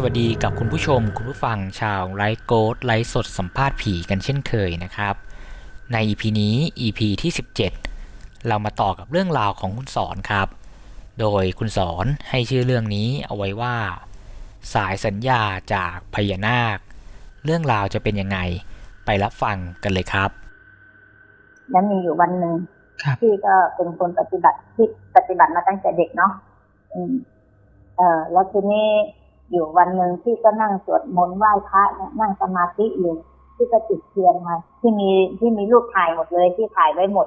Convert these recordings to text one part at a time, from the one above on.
สวัสดีกับคุณผู้ชม คุณผู้ฟังชาวไลฟ์โกดไลฟ์สดสัมภาษณ์ผีกันเช่นเคยนะครับ ใน EP นี้ EP ที่ 17 เรามาต่อกับเรื่องราวของคุณสอนครับ โดยคุณสอนให้ชื่อเรื่องนี้เอาไว้ว่า สายสัญญาจากพญานาค เรื่องราวจะเป็นยังไงไปรับฟังกันเลยครับ แล้วมีอยู่วันหนึ่งครับพี่ก็เป็นคนปฏิบัติที่ปฏิบัติมาตั้งแต่เด็กเนาะอืมเออแล้วทีนี้ อยู่วันหนึ่งที่ก็นั่งสวดมนต์ไหว้พระเนี่ยนั่งสมาธิอยู่ที่ก็จุดเทียนมา ที่มีที่มีรูปถ่ายหมดเลยที่ถ่ายไว้หมด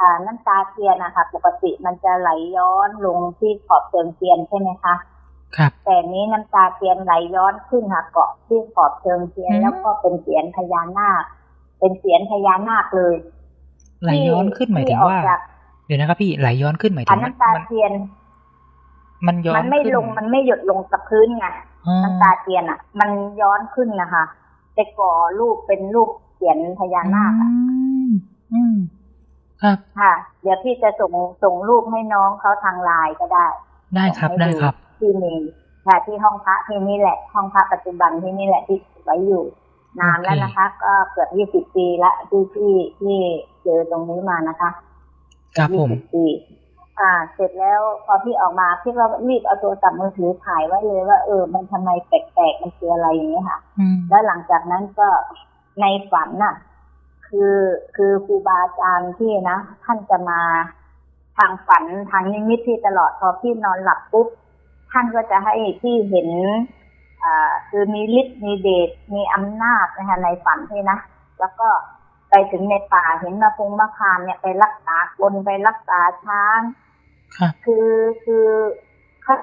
อ่าน้ำตาเทียนนะคะปกติมันจะไหลย้อนลงที่ขอบเชิงเทียนใช่ไหมคะครับแต่นี้น้ำตาเทียนไหลย้อนขึ้นค่ะเกาะที่ขอบเชิงเทียนอืมแล้วก็เป็นเสียนพญานาค เป็นเสียนพญานาคเลยไหลย้อนขึ้นหมายถึงว่าที่ออกจากเดี๋ยวนะครับพี่ไหลย้อนขึ้นหมายถึอันงน้ำตามันเทียน มันย้อนมันไม่ขึ้ลงมันไม่หยดลงกับพื้นไงอ๋อน้ำตาเทียนอะ มันย้อนขึ้นนะคะไปก่อรูปเป็นรูปเสียนพญานาคอะอืมอืมครับค่ะ เดี๋ยวพี่จะส่งส่งรูปให้น้องเขาทางไลน์ก็ได้ ได้ครับส่งได้ให้ครับที่มีค่ะที่ห้องพระที่นี่แหละ ห้องพระปัจจุบันที่นี่แหละที่ไว้อยู่นานแล้วนะคะ ก็เกือบยี่สิบปีละที่ที่ที่เจอตรงนี้มานะคะครับผมยี่สิบปี อ่า เสร็จแล้วพอพี่ออกมาพี่ก็รีบเอาโทรศัพท์มือถือถ่ายไว้เลยว่าเออ มันทำไมแปลกๆมันคืออะไรอย่างเงี้ยค่ะอืมแล้วหลังจากนั้นก็ในฝันน่ะ คือคือครูบาอาจารย์ที่นะท่านจะมาทางฝันทางนิมิตที่ตลอดพอพี่นอนหลับปุ๊บท่านก็จะให้พี่เห็นอ่าคือมีฤทธิ์มีเดชมีอำนาจนะคะในฝันที่นะแล้วก็ ไปถึงในป่าเห็นมะพงมะขามเนี่ยไปรักษาคนไปรักษาช้างครับคือคือเขา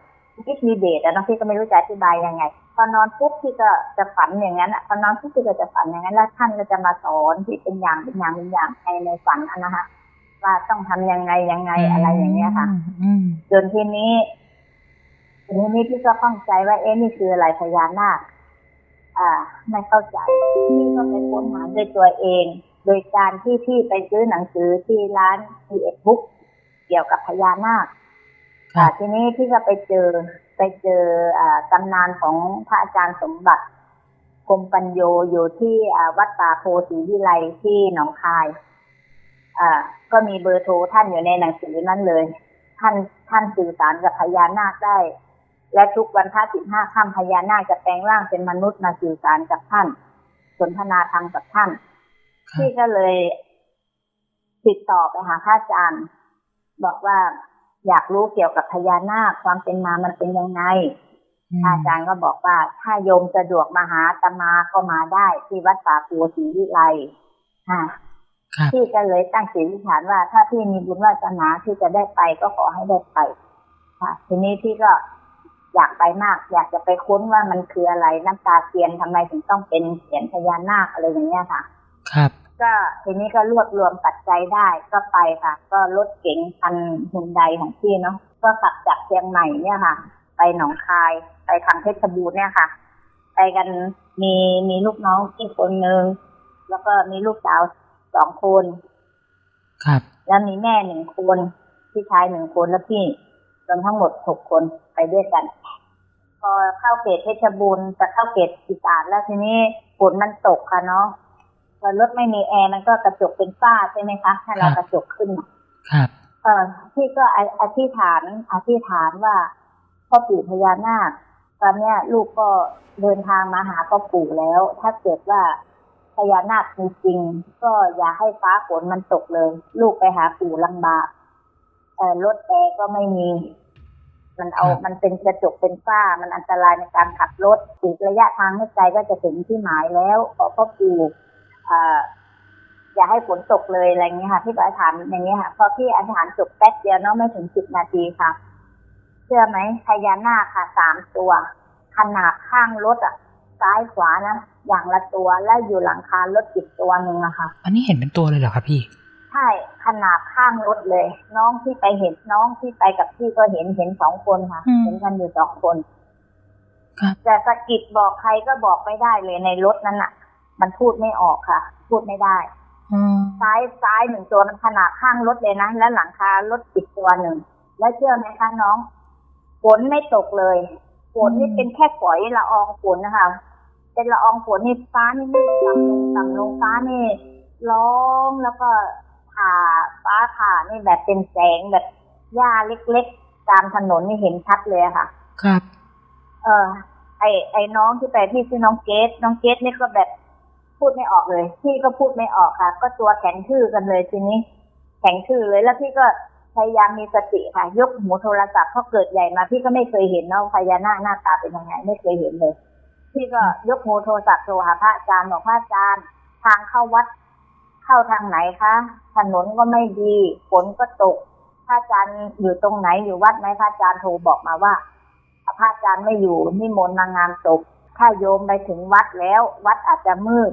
คิดมีเดชอะเนาะพี่ก็ไม่รู้จะอธิบายยังไงพอนอนปุ๊บพี่ก็จะฝันอย่างนั้นอะพอนอนปุ๊บพี่ก็จะฝันอย่างนั้น แล้วท่านก็จะมาสอนที่เป็นอย่างเป็นอย่างเป็นอย่างในในฝันอะนะคะว่าต้องทำยังไงยังไงอะไรอย่างเงี้ยค่ะอืมจนทีนี้ทีนี้พี่ก็ข้องใจว่าเอ๊ะนี่คืออะไรพญานาคอ่า ไม่เข้าใจพี่ก็ไปค้นหาด้วยตัวเอง โดยการที่พี่ไปซื้อหนังสือที่ร้าน p ีเอ็ดบุ๊กเกี่ยวกับพญานาคครัอ่าบทีนี้พี่ก็ไปเจอไปเจออ่าตำนานของพระอาจารย์สมบัติคมปัญโยอยู่ที่อ่าวัดป่าโพสีวิไลที่หนองคายอ่าก็มีเบอร์โทรท่านอยู่ในหนังสือนั้นเลย ท่านท่านสื่อสารกับพญานาคได้ และทุกวันพระสิบห้าค่ำพญานาคจะแปลงร่างเป็นมนุษย์มาสื่อสารกับท่าน สนทนาธรรมกับท่านครับ พี่ก็เลยติดต่อไปหาพระอาจารย์ บอกว่าอยากรู้เกี่ยวกับพญานาคความเป็นมามันเป็นยังไงมอาจารย์ก็บอกว่าถ้าโยมสะดวกมาหาอาตมาก็มาได้ที่วัดป่าปูศรีวิไลค่ะครับพี่ก็เลยตั้งจิตอธิษฐานว่า ถ้าพี่มีบุญวาสนาที่จะได้ไปก็ขอให้ได้ไป ค่ะ ทีนี้พี่ก็อยากไปมาก อยากจะไปค้นว่ามันคืออะไรน้ำตาเทียนทำไมถึงต้องเป็นเสียนพญานาคอะไรอย่างเงี้ยค่ะ ครับ ก็ทีนี้ก็รวบรวมปัจจัยได้ก็ไปค่ะ ก็รถเก๋งคันฮุนไดของพี่เนาะก็ขับจากเชียงใหม่เนี่ยค่ะ ไปหนองคายไปทางเพชรบูรณ์เนี่ยค่ะ ไปกันมีมีลูกน้องที่คนหนึ่งแล้วก็มีลูกสาวสองคน ครับ แล้วมีแม่หนึ่งคนพี่ชายหนึ่งคนแล้วพี่รวมทั้งหมดหกคนไปด้วยกัน พอเข้าเขตเพชรบูรณ์จะเข้าเขตอีสานแล้วทีนี้ฝนมันตกค่ะเนาะ พอรถไม่มีแอร์มันก็กระจกเป็นฝ้าใช่ไหมคะถ้าเรากระจกขึ้นครับเออพี่ก็ออธิษฐานอธิษฐานว่าพ่อปู่พญานาคตอนเนี้ยลูกก็เดินทางมาหาพ่อปู่แล้ว ถ้าเกิดว่าพญานาคมีจริง ก็อย่าให้ฟ้าฝนมันตกเลย ลูกไปหาปู่ลำบากเออรถแอร์ก็ไม่มี มันเอาครับมันเป็นกระจกเป็นฝ้ามันอันตรายในการขับรถอีกระยะทางไม่ไกลก็จะถึงที่หมายแล้วขอพ่อปู่ อ่าอย่าให้ฝนตกเลยอะไรเงี้ยค่ะพี่ก็อธิษฐานอย่างเงี้ยค่ะพอพี่อธิษฐานจบแป๊บเดียวเนาะไม่ถึงสิบนาทีค่ะ เชื่อไหมพญานาคค่ะสามตัว ขนาดข้างรถอะ ซ้ายขวานะอย่างละตัวและอยู่หลังคารถอีกตัวหนึ่งอะค่ะ อันนี้เห็นเป็นตัวเลยเหรอครับพี่ใช่ขนาดข้างรถเลย น้องที่ไปเห็นน้องที่ไปกับพี่ก็เห็นเห็นสองคนค่ะอืมเห็นกันอยู่สองคนครับแต่สะกิดบอกใครก็บอกไม่ได้เลยในรถนั้นอะ มันพูดไม่ออกค่ะ พูดไม่ได้อืมซ้ายซ้ายหนึ่งตัวมันขนาดข้างรถเลยนะ แล้วหลังคารถอีกตัวหนึ่ง แล้วเชื่อไหมคะน้องฝนไม่ตกเลยฝนนี่เป็นแค่ฝอยละอองฝนนะคะ เป็นละอองฝนนี่ฟ้านี่มืดต่ำลงต่ำลงฟ้านี่ร้องแล้วก็ผ่าฟ้าผ่านี่แบบเป็นแสงแบบหญ้าเล็กๆ ตามถนนนี่เห็นชัดเลยอะค่ะ ครับ เออไอไอ้น้องที่ไปที่ชื่อน้องเกดน้องเกดนี่ก็แบบ พูดไม่ออกเลย พี่ก็พูดไม่ออกค่ะ ก็ตัวแข็งทื่อกันเลยทีนี้ แข็งทื่อเลยแล้วพี่ก็พยายามมีสติค่ะ ยกหูโทรศัพท์เพราะเกิดใหญ่มา พี่ก็ไม่เคยเห็นเนาะพญานาคหน้าตาเป็นยังไงไม่เคยเห็นเลย พี่ก็ยกหูโทรศัพท์โทรหาพระอาจารย์บอกพระอาจารย์ทางเข้าวัด เข้าทางไหนคะถนนก็ไม่ดีฝนก็ตกพระอาจารย์อยู่ตรงไหนอยู่วัดไหมพระอาจารย์โทรบอกมาว่าพระอาจารย์ไม่อยู่นิมนต์มางานศพถ้าโยมไปถึงวัดแล้ว วัดอาจจะมืด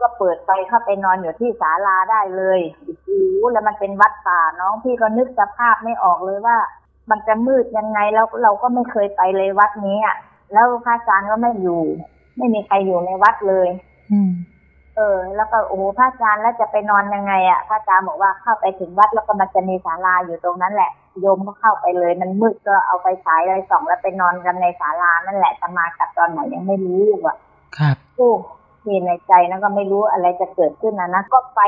ก็เปิดไฟเข้าไปนอนอยู่ที่ศาลาได้เลยโอ้โหแล้วมันเป็นวัดป่าน้องพี่ก็นึกสภาพไม่ออกเลยว่า มันจะมืดยังไงแล้วเราก็ไม่เคยไปเลยวัดนี้อะแล้วพระอาจารย์ก็ไม่อยู่ ไม่มีใครอยู่ในวัดเลย อืมเออ แล้วก็โอ้โหพระอาจารย์แล้วจะไปนอนยังไงอะพระอาจารย์บอกว่าเข้าไปถึงวัดแล้วก็มันจะมีศาลาอยู่ตรงนั้นแหละโยมก็เข้าไปเลย มันมืดก็เอาไปฉายอะไรส่องแล้วไปนอนกันในศาลานั่นแหละจะมากลับตอนไหนยังไม่รู้อะครับโอ้ ในใจนะก็ไม่รู้อะไรจะเกิดขึ้นนะนะก็ไป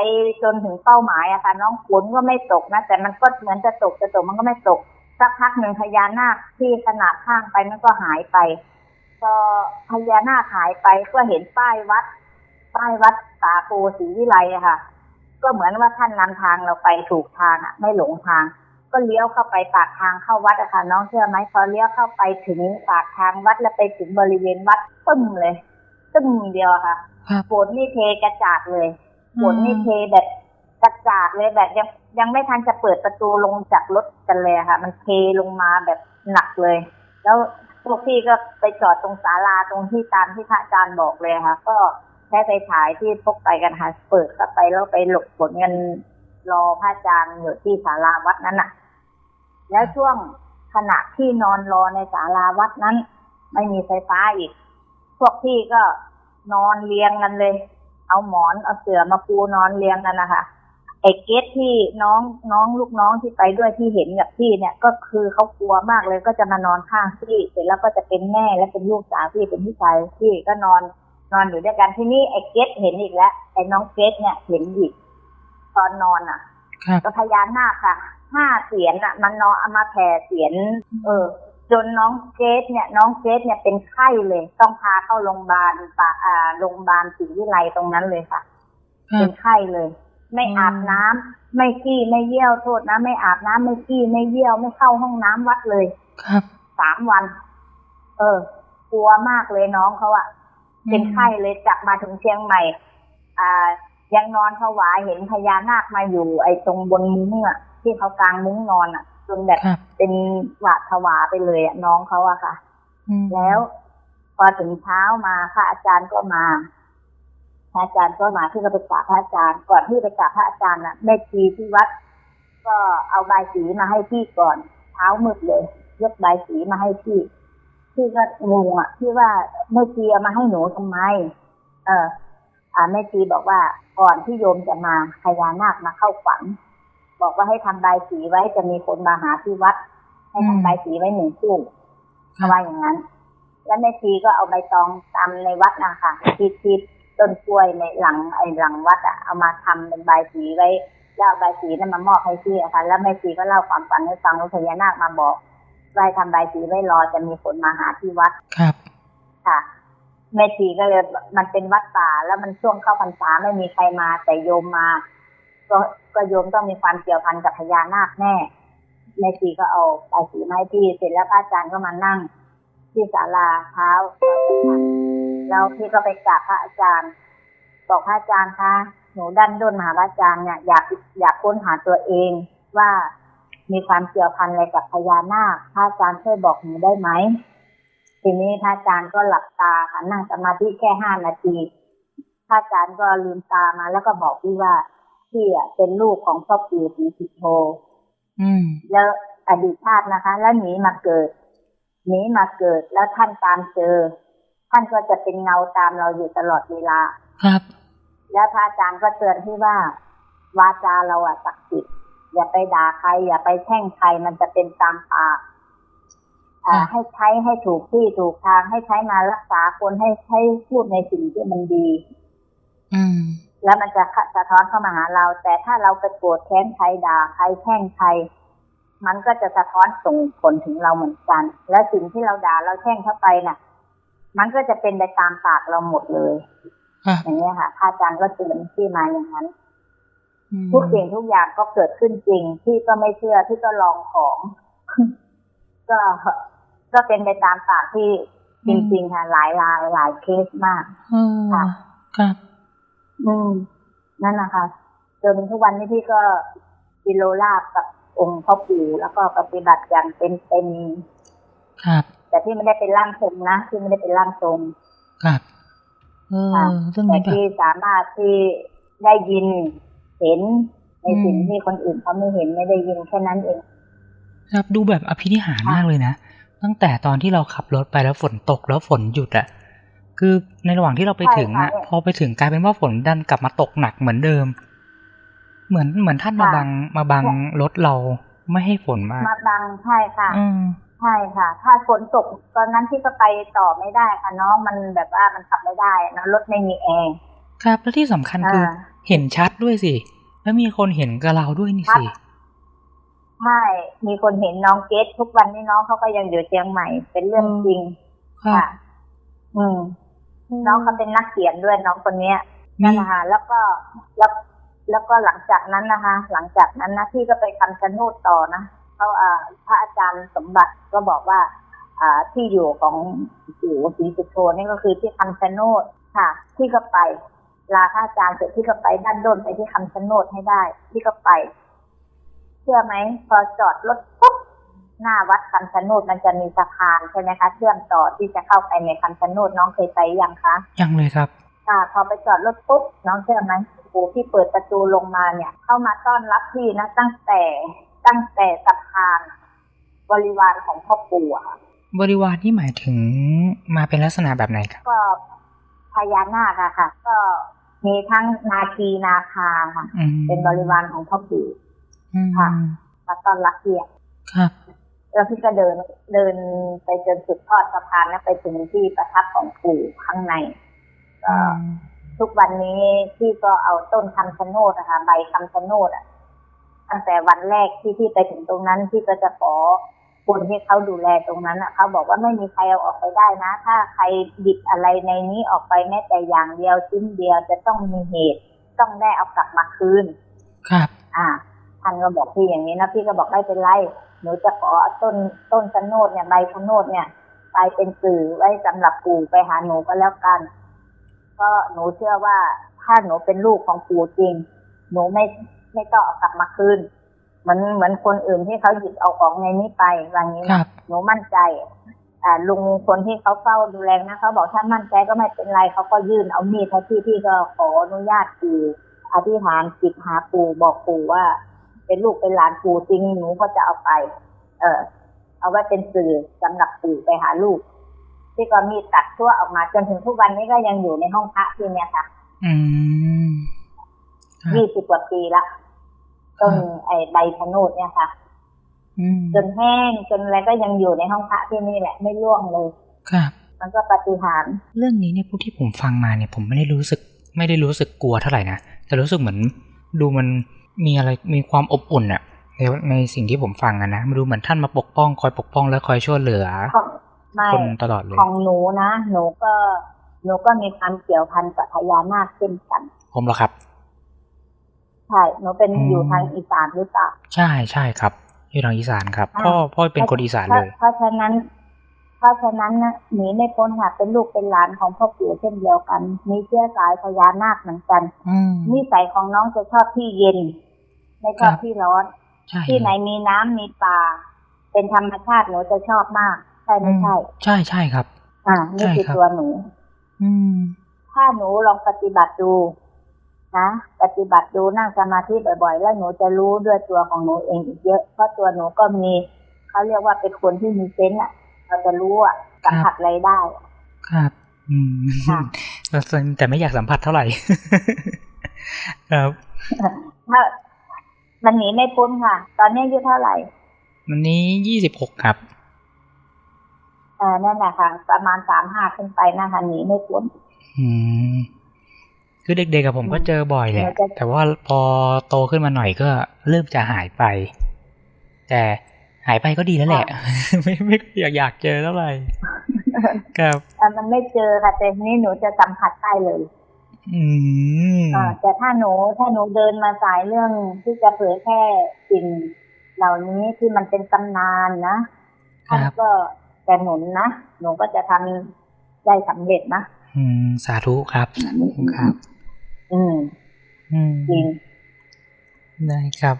จนถึงเป้าหมายอะค่ะน้องฝนก็ไม่ตกนะ แต่มันก็เหมือนจะตกจะตกมันก็ไม่ตกสักพักหนึ่งพญานาคที่ขนาดข้างไปมันก็หายไปพอพญานาคหายไปก็เห็นป้ายวัด ป้ายวัดสาโกศรีวิไลอะค่ะ ก็เหมือนว่าท่านนำทางเราไปถูกทางอะไม่หลงทาง ก็เลี้ยวเข้าไปปากทางเข้าวัดอะค่ะน้องเชื่อไหมพอเลี้ยวเข้าไปถึงปากทางวัดแล้วไปถึงบริเวณวัดตึ้มเลย ตึ้มเดียวอะค่ะครับฝนนี่เทกระจาดเลยฝนนี่เทแบบกระจาดเลยแบบยังยังไม่ทันจะเปิดประตูลงจากรถกันเลยอะค่ะ มันเทลงมาแบบหนักเลย แล้วพวกพี่ก็ไปจอดตรงศาลาตรงที่ตามที่พระอาจารย์บอกเลยค่ะ ก็ใช้ไฟฉายที่พกไปกันค่ะเปิดเข้าไปแล้วไปหลบฝนกันรอพระอาจารย์อยู่ที่ศาลาวัดนั้นน่ะ แล้วช่วงขณะที่นอนรอในศาลาวัดนั้น ไม่มีไฟฟ้าอีก พวกพี่ก็นอนเรียงกันเลย เอาหมอนเอาเสื่อมาปูนอนเรียงกันนะคะไอ้เกตที่น้องน้องลูกน้องที่ไปด้วยที่เห็นกับพี่เนี่ย ก็คือเขากลัวมากเลยก็จะมานอนข้างพี่ เสร็จแล้วก็จะเป็นแม่และเป็นลูกสาวพี่เป็นพี่ชายพี่ก็นอนนอนอยู่ด้วยกันที่นี่ไอ้เกตเห็นอีกแล้วไอ้น้องเกตเนี่ยเห็นอีก ตอนนอนอะครับก็พญานาคค่ะห้าเสียนอะ มันนอนเอามาแผ่เสียน เออ จนน้องเกสเนี่ย น้องเกสเนี่ยเป็นไข้เลย ต้องพาเข้าโรงพยาบาลปะอ่าโรงพยาบาลศรีวิไลตรงนั้นเลยค่ะครัเป็บนไข้เลย ไม่อาบน้ำไม่ขี้ไม่เยี่ยวโทษนะไม่อาบน้ำไม่ขี้ไม่เยี่ยวไม่เข้าห้องน้ำวัดเลย ครับสามวัน เออ กลัวมากเลยน้องเขาอะเป็นไข้เลยจับมาถึงเชียงใหม่ อ่า ยังนอนผวาเห็นพญานาคมาอยู่ ไอ้ตรงบนมุ้งอะที่เขากางมุ้งนอนอะจ นแบบครับเป็นหวาดผวาไปเลยอะน้องเขาอะค่ะอืมแล้วพอถึงเช้ามาพระอาจารย์ก็มาพระอาจารย์ก็มาที่ก็ไปกราบพระอาจารย์ ก่อนที่ไปกราบพระอาจารย์น่ะแม่ชีที่วัด ก็เอาใบายสีมาให้พี่ก่อนเช้ามืดเลยยกใบายสีมาให้พี่พี่ก็งงอะพี่ว่าแม่ชีเอามาให้หนูทำไม เออ อ่าแม่ชีบอกว่าก่อนที่โยมจะมาพญานาคมาเข้าฝัน บอกว่าให้ทำใบายสีไว้จะมีคนมาหาที่วัด ให้ทำใบายสีไว้หนึ่งคู่เขาว่าอย่างนั้น แล้วแม่ชีก็เอาใบตองตามในวัดนะคะที่ที่ต้นกล้วยในหลังไอ้หลังวัดอะเอามาทำเป็นใบสีไว้แล้วเอาใบสีนั้นมามอบให้พี่อะค่ะแล้วแม่ชีก็เล่าความฝันให้ฟังว่าพญานาคมาบอกว่าให้ทำใบสีไว้รอจะมีคนมาหาที่วัดครับค่ะแม่ชีก็เลยมันเป็นวัดป่าแล้วมันช่วงเข้าพรรษาไม่มีใครมาแต่โยมมา ก็ก็โยมต้องมีความเกี่ยวพันกับพญานาคแน่แม่ชีก็เอาใบสีมาให้พี่เสร็จแล้วพระอาจารย์ก็มานั่ง ที่ศาลาเท้าแล้วพี่ก็ไปกราบพระอาจารย์ บอกพระอาจารย์คะหนูดันด้นมหาอาจารย์เนี่ยอยากอยากค้นหาตัวเองว่ามีความเกี่ยวพันอะไรกับพญานาคพระอาจารย์ช่วยบอกหนูได้ไหมทีนี้พระอาจารย์ก็หลับตาค่ะนั่งสมาธิแค่ห้านาทีพระอาจารย์ก็ลืมตามาแล้วก็บอกพี่ว่า พี่อะเป็นลูกของพ่อปู่ศรีสุโธอืมแล้วอดีตชาตินะคะ แล้วหนีมาเกิดหนีมาเกิดแล้วท่านตามเจอ ท่านก็จะเป็นเงาตามเราอยู่ตลอดเวลา ครับ แล้วพระอาจารย์ก็เตือนที่ว่า วาจาเราอะศักดิ์สิทธิ์อย่าไปด่าใคร อย่าไปแช่งใครมันจะเป็นตามปากอ่าค่ะให้ใช้ให้ถูกที่ถูกทางให้ใช้มารักษาคนให้ให้พูดในสิ่งที่มันดี อืม แล้วมันจะสะท้อนเข้ามาหาเรา แต่ถ้าเราไปโกรธแค้นใครด่าใครแช่งใคร มันก็จะสะท้อนส่งผลถึงเราเหมือนกัน และสิ่งที่เราด่าเราแช่งเข้าไปน่ะ มันก็จะเป็นไปตามปากเราหมดเลยค่ะอย่างนี้ยค่ะพระอาจารย์ก็เตือนที่มาอย่างนั้นอืมทุกสิ่งทุกอย่างก็เกิดขึ้นจริงที่ก็ไม่เชื่อที่ก็ลองของ ก็ก็เป็นไปตามปากที่จริงๆค่ะหลายรายหลายเคสมากเออค่ะครับ อืม นั่นนะคะจนทุกวันนี้พี่ก็กิโลลาบกับองค์พ่อปู่แล้วก็ปฏิบัติอย่างเต็มเต็มครับๆแต่พี่ไม่ได้เป็นร่างทรงนะพี่ไม่ได้เป็นร่างทรงครับเออค่ะเรื่องแต่นี้แบบที่สามารถที่ได้ยินเห็นในสิ่งอืมที่คนอื่นเขาไม่เห็นไม่ได้ยินแค่นั้นเอง ครับดูแบบอภินิหารมากเลยนะตั้งแต่ตอนที่เราขับรถไปแล้วฝนตกแล้วฝนหยุดอะ คือในระหว่างที่เราไปถึงอะใช่ค่ะพอไปถึงกลายเป็นว่าฝนดันกลับมาตกหนักเหมือนเดิม เหมือนเหมือนท่านมาค่ะบังมาบังรถเราไม่ให้ฝนมามาบังใช่ค่ะอืมใช่ค่ะ ถ้าฝนตกตอนนั้นที่ก็ไปต่อไม่ได้ค่ะน้องมันแบบว่ามันขับไม่ได้นะรถไม่มีแอร์ครับแล้วที่สำคัญคืออ่าเห็นชัดด้วยสิ แล้วมีคนเห็นกับเราด้วยนี่ครับสิใช่มีคนเห็นน้องเกตทุกวันนี้น้องเขาก็ยังอยู่เชียงใหม่เป็นเรื่องจริงครับค่ะ อืม น้องเขาเป็นนักเขียนด้วยน้องคนเนี้ยมีนั่นนะคะแล้วก็แล้วแล้วก็หลังจากนั้นนะคะ หลังจากนั้นนะพี่ก็ไปคำชะโนดต่อนะเขาอ่าพระอาจารย์สมบัติก็บอกว่าอ่าที่อยู่ของปู่ศรีสุโธนี่ก็คือที่คำชะโนดค่ะ ที่ก็ไปลาพระอาจารย์เสร็จที่ก็ไปด้านด้นไปที่คำชะโนดให้ได้ ที่ก็ไป เชื่อไหมพอจอดรถปุ๊บ หน้าวัดคำชะโนดมันจะมีสะพานใช่ไหมคะ เชื่อมต่อที่จะเข้าไปในคำชะโนดน้องเคยไปยังคะยังเลยครับค่ะพอไปจอดรถปุ๊บน้องเชื่อไหมโอ้โหพี่เปิดประตูลงมาเนี่ย เข้ามาต้อนรับพี่นะตั้งแต่ตั้งแต่สะพาน บริวารของพ่อปู่อะค่ะบริวารที่หมายถึงมาเป็นลักษณะแบบไหนครับก็พญานาคอะค่ะ ก็มีทั้งนาคีนาคาค่ะอืมเป็นบริวารของพ่อปู่อืมค่ะมาต้อนรับพี่อะครับ แล้วพี่ก็เดินเดินไปจนสุดทอดสะพานนะไปถึงที่ประทับของปู่ข้างในก็ทุกวันนี้พี่ก็เอาต้นคำชะโนดนะคะใบคำชะโนดอะตั้งแต่วันแรกที่พี่ไปถึงตรงนั้นพี่ก็จะขอคนที่เขาดูแลตรงนั้นอะเขาบอกว่าไม่มีใครเอาออกไปได้นะ ถ้าใครดิบอะไรในนี้ออกไปแม้แต่อย่างเดียวชิ้นเดียวจะต้องมีเหตุ ต้องได้เอากลับมาคืน ครับ อ่าท่านก็บอกพี่อย่างนี้นะพี่ก็บอกไม่เป็นไร หนูจะขอเอาต้นต้นชะโนดเนี่ยใบชะโนดเนี่ยไปเป็นสื่อไว้สำหรับปู่ไปหาหนูก็แล้วกัน ก็หนูเชื่อว่าถ้าหนูเป็นลูกของปู่จริง หนูไม่ไม่ต้องเอากลับมาคืนเหมือนเหมือนคนอื่นที่เขาหยิบเอาของในนี้ไปอย่างนี้ครันะบหนูมั่นใจอ่าลุงคนที่เขาเฝ้าดูแลนะเขาบอกถ้ามั่นใจก็ไม่เป็นไรเขาก็ยื่นเอามีดให้พี่พี่ก็ขออนุญาตปู่อธิษฐานจิตหาปู่บอกปู่ว่า เป็นลูกเป็นหลานปู่จริงหนูก็จะเอาไป เออเอาไว้เป็นสื่อสำหรับปู่ไปหาลูก ที่ก็มีดตัดทั่วออกมา จนถึงทุกวันนี้ก็ยังอยู่ในห้องพระที่เนี่ยค่ะ อืมครับยี่สิบกว่าปีละต้นไอ้ใบชะโนดเนี่ยค่ะอืมจนแห้งจนอะไรก็ยังอยู่ในห้องพระที่นี่แหละ ไม่ร่วงเลยครับมันก็ปาฏิหารย์เรื่องนี้เนี่ยพวกที่ผมฟังมาเนี่ย ผมไม่ได้รู้สึก ไม่ได้รู้สึกกลัวเท่าไหร่นะแต่รู้สึกเหมือน ดูมัน มีอะไรมีความอบอุ่นอะในในสิ่งที่ผมฟังอะนะมันดูเหมือนท่านมาปกป้องคอยปกป้องและคอยช่วยเหลือของไม่คนตลอดเลยของหนูนะหนูก็หนูก็มีความเกี่ยวพันกับพญานาคเช่นกัน ผมเหรอครับใช่หนูเป็นอืมอยู่ทางอีสานหรือเปล่าใช่ใช่ครับ อยู่ทางอีสานครับอ่าพ่อพ่อเป็นคนอีสานเลย เพราะฉะนั้น เพราะฉะนั้นนะหนีไม่พ้นค่ะเป็นลูกเป็นหลานของพ่อปู่เช่นเดียวกัน มีเชื้อสายพญานาคเหมือนกันอืมนิสัยของน้องจะชอบที่เย็น ไม่ชอบครับที่ร้อนใช่ที่ไหนมีน้ำมีป่า เป็นธรรมชาติหนูจะชอบมาก ใช่ไม่ใช่ ใช่ใช่ครับ อ่านี่คือใช่ครับตัวหนู อืม ถ้าหนูลองปฏิบัติดูนะปฏิบัติดูนั่งสมาธิบ่อยๆ แล้วหนูจะรู้ด้วยตัวของหนูเองอีกเยอะ เพราะตัวหนูก็มีเขาเรียกว่าเป็นคนที่มีเซนส์อะ เราจะรู้อะสัมผัสอะไรได้ ครับ อืมค่ะแต่ไม่อยากสัมผัสเท่าไหร่ ครับถ้า มันหนีไม่พ้นค่ะ ตอนนี้อายุเท่าไหร่วันนี้ยี่สิบหกครับเออนั่นแหละค่ะ ประมาณสามห้าขึ้นไปนะคะหนีไม่พ้นอืมคือเด็กๆกับผมก็เจอบ่อยแหละเราจะแต่ว่าพอโตขึ้นมาหน่อยก็เริ่มจะหายไป แต่หายไปก็ดีแล้วแหละ ไม่ไม่อยากอยากเจอเท่าไหร่ครับเอ่อมันไม่เจอค่ะแต่ทีนี้หนูจะสัมผัสได้เลย อืมอ่าแต่ถ้าหนูถ้าหนูเดินมาสายเรื่องที่จะเผยแพร่สิ่งเหล่านี้ที่มันเป็นตำนานนะครัท่านบก็จะหนุนนะหนูก็จะทำได้สำเร็จนะอืม สาธุครับครับ อืมอืมจริงได้ครับ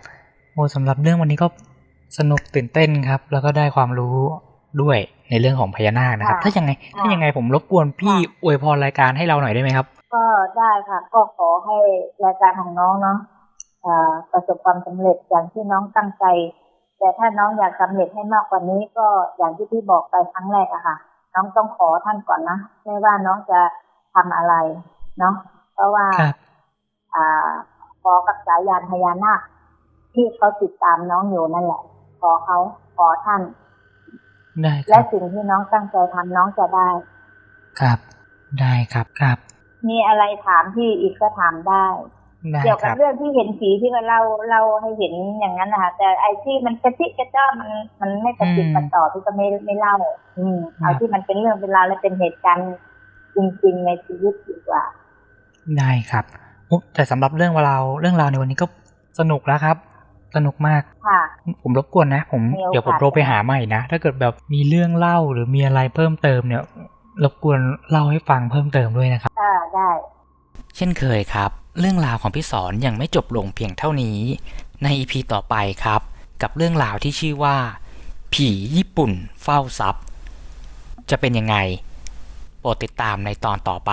โอ้สำหรับเรื่องวันนี้ก็สนุกตื่นเต้นครับ แล้วก็ได้ความรู้ด้วยในเรื่องของพญานาคนะครับค่ะถ้ายังไง ถ้ายังไงผมรบกวนพี่ค่ะอวยพรรายการให้เราหน่อยได้ไหมครับ ก็ได้ค่ะ ก็ขอให้รายการของน้องเนาะเอ่อประสบความสำเร็จอย่างที่น้องตั้งใจ แต่ถ้าน้องอยากสำเร็จให้มากกว่านี้ก็อย่างที่พี่บอกไปครั้งแรกอะค่ะ น้องต้องขอท่านก่อนนะไม่ว่าน้องจะทำอะไรเนาะเพราะว่าครับอ่าขอกับสายยานพญานาคที่เขาติดตามน้องอยู่นั่นแหละ ขอเขาขอท่านได้คและรับสิ่งที่น้องตั้งใจทำน้องจะได้ ครับ ได้ครับครับ มีอะไรถามพี่อีกก็ถามได้ได้เกี่ยวคกับรับเรื่องที่เห็นผีที่ว่าเล่าเล่าให้เห็นอย่างนั้นนะคะแต่ไอ้ที่มันกระจิกกระจ้ามันมันไม่กระจิกอืมกระต่อที่ก็ไม่ไม่เล่า อืมครับเอาที่มันเป็นเรื่องเป็นราวและเป็นเหตุการณ์จริงๆในชีวิตดีกว่า ได้ครับอุ๊ยแต่สำหรับเรื่องราวเรื่องราวในวันนี้ก็สนุกแล้วครับ สนุกมากค่ะผมรบกวนนะ ผมมีโอกาสเดี๋ยวผมโทรไปหาใหม่นะ ถ้าเกิดแบบมีเรื่องเล่าหรือมีอะไรเพิ่มเติมเนี่ย รบกวนเล่าให้ฟังเพิ่มเติมด้วยนะครับอ่าได้ เช่นเคยครับ เรื่องราวของพี่สอนยังไม่จบลงเพียงเท่านี้ ในอีพีต่อไปครับ กับเรื่องราวที่ชื่อว่า ผีญี่ปุ่นเฝ้าทรัพย์ จะเป็นยังไง โปรดติดตามในตอนต่อไป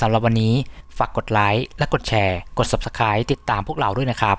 สำหรับวันนี้ฝากกดไลค์และกดแชร์ กด Subscribe ติดตามพวกเราด้วยนะครับ